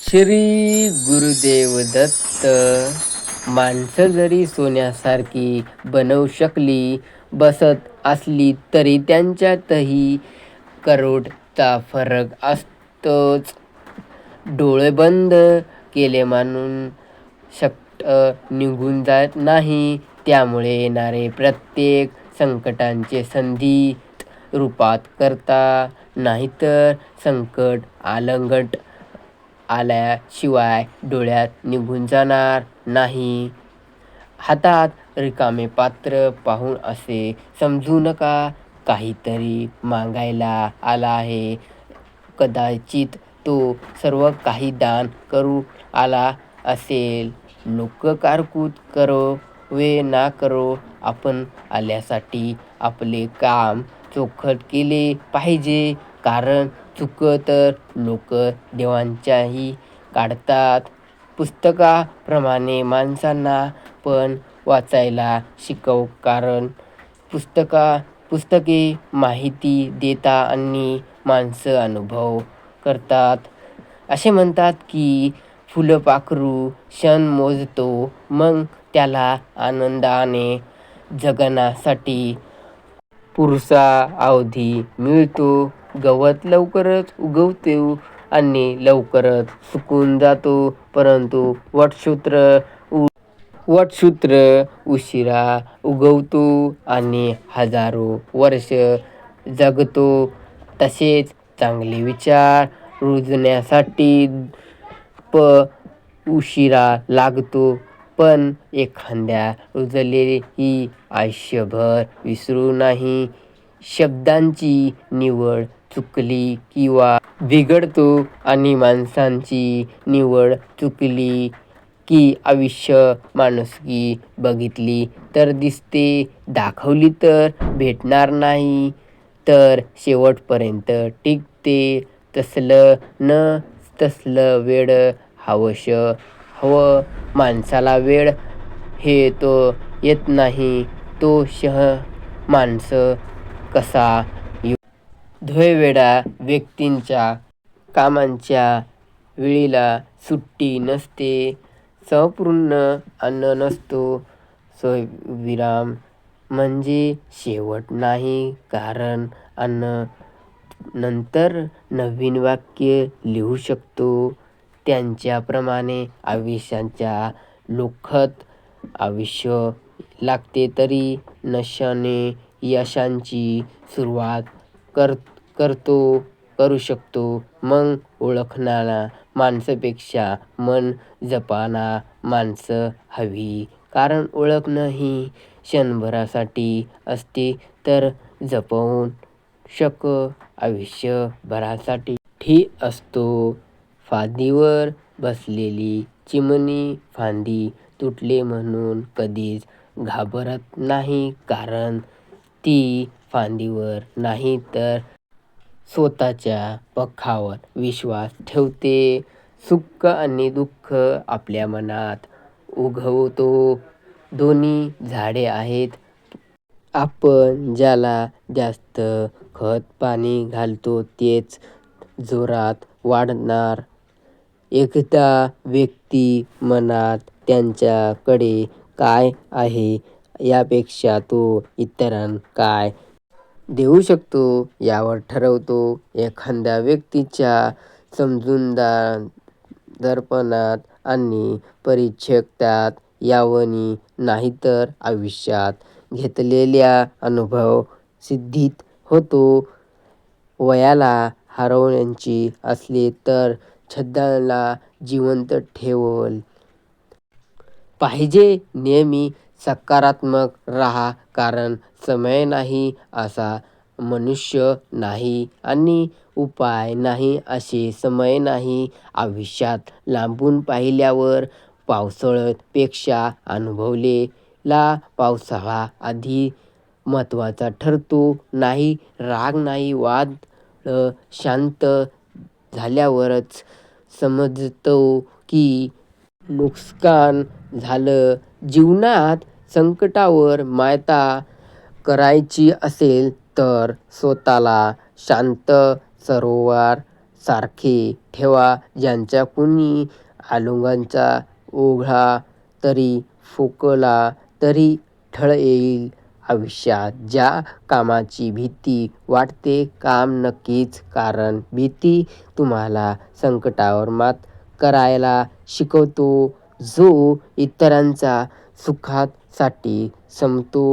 श्री गुरुदेव दत्त. माणसं जरी सोन्यासारखी बनवू शकली बसत असली तरी त्यांच्यातही करोडचा फरक असतोच. डोळे बंद केले मानून शक्त निघून जात नाही त्यामुळे येणारे प्रत्येक संकटांचे संधी रूपात करता नाहीतर संकट आलंगट आल्याशिवाय डोळ्यात निघून जाणार नाही. हातात रिकामे पात्र पाहून असे समजू नका काहीतरी मागायला आला आहे. कदाचित तो सर्व काही दान करू आला असेल. लोक कारकूत करो वे ना करो. आपण आल्यासाठी आपले काम चोखट केले पाहिजे. कारण चुकं तर लोक देवांच्याही काढतात. पुस्तकाप्रमाणे माणसांना पण वाचायला शिकव कारण पुस्तका पुस्तके माहिती देता आणि माणसं अनुभव करतात. असे म्हणतात की फुलपाखरू क्षण मोजतो मग त्याला आनंदाने जगण्यासाठी पुरसा अवधी मिळतो. गवत लवकरच उगवतो. आणि लवकरच सुकून जातो. परंतु वटसूत्र वटसूत्र उशिरा उगवतो. आणि हजारो वर्ष जगतो. तसेच चांगले विचार रुजण्यासाठी प उशिरा लागतो. पण एखाद्या रुजलेही आयुष्यभर विसरू नाही. शब्दांची निवड चुकली किंवा बिघडतो आणि माणसांची निवड चुकली की आयुष्य माणुसकी बघितली तर दिसते दाखवली तर भेटणार नाही तर शेवटपर्यंत टिकते. तसलं न तसलं वेळ हवंश हवं माणसाला वेळ हे तो येत नाही तो शह माणसं कसा वेळा व्यक्तींच्या कामांच्या वेळेला सुट्टी नसते. संपूर्ण अन्न नसतो. स्वविराम म्हणजे शेवट नाही. कारण अन्न नंतर नवीन वाक्य लिहू शकतो. त्यांच्याप्रमाणे आयुष्याच्या लोखत आयुष्य लागते तरी नशाने यशांची सुरुवात कर करतो करू शकतो. मग ओळखणारा माणसापेक्षा मन जपाना माणसं हवी. कारण ओळखणं ही क्षणभरासाठी असते तर जपवून शक आयुष्यभरासाठी. ठी असतो. फांदीवर बसलेली चिमणी फांदी तुटले म्हणून कधीच घाबरत नाही. कारण ती फांदीवर नाही तर स्वतःच्या पंखावर विश्वास ठेवते. सुख आणि दुःख आपल्या मनात उगवतो. दोन्ही झाडे आहेत. आपण ज्याला जास्त खत पाणी घालतो तेच जोरात वाढणार. एकदा व्यक्ती मनात त्यांच्याकडे काय आहे? यापेक्षा तो इतरांना काय देऊ शकतो? यावर ठरवतो एखाद्या व्यक्तीच्या समजूतदारपणात आणि परिपक्वतेत यावनी नाहीतर आयुष्यात घेतलेल्या अनुभव सिद्धीत होतो. वयाला हरवायचे असले तर छंदाला जिवंत ठेवल पाहिजे. नेहमी सकारात्मक राहा कारण समय नाही असा मनुष्य नाही आणि उपाय नाही असे समय नाही. आयुष्यात लांबून पाहिल्यावर पावसाळ्यापेक्षा अनुभवलेला पावसाळा अधिक महत्त्वाचा ठरतो. नाही राग नाही वाद शांत झाल्यावरच समजतं की नुकसान झालं जीवनात संकटावर मायता करायची असेल तर स्वतःला शांत सरोवर सारखे ठेवा ज्यांचा कुणी आलुंगाचा ओघळा तरी फोकला तरी ठळ येईल आयुष्यात. ज्या कामाची भीती वाटते काम नक्कीच कारण भीती तुम्हाला संकटावर मात करायला शिकवतो. जो इतरांचा सुखासाठी समतो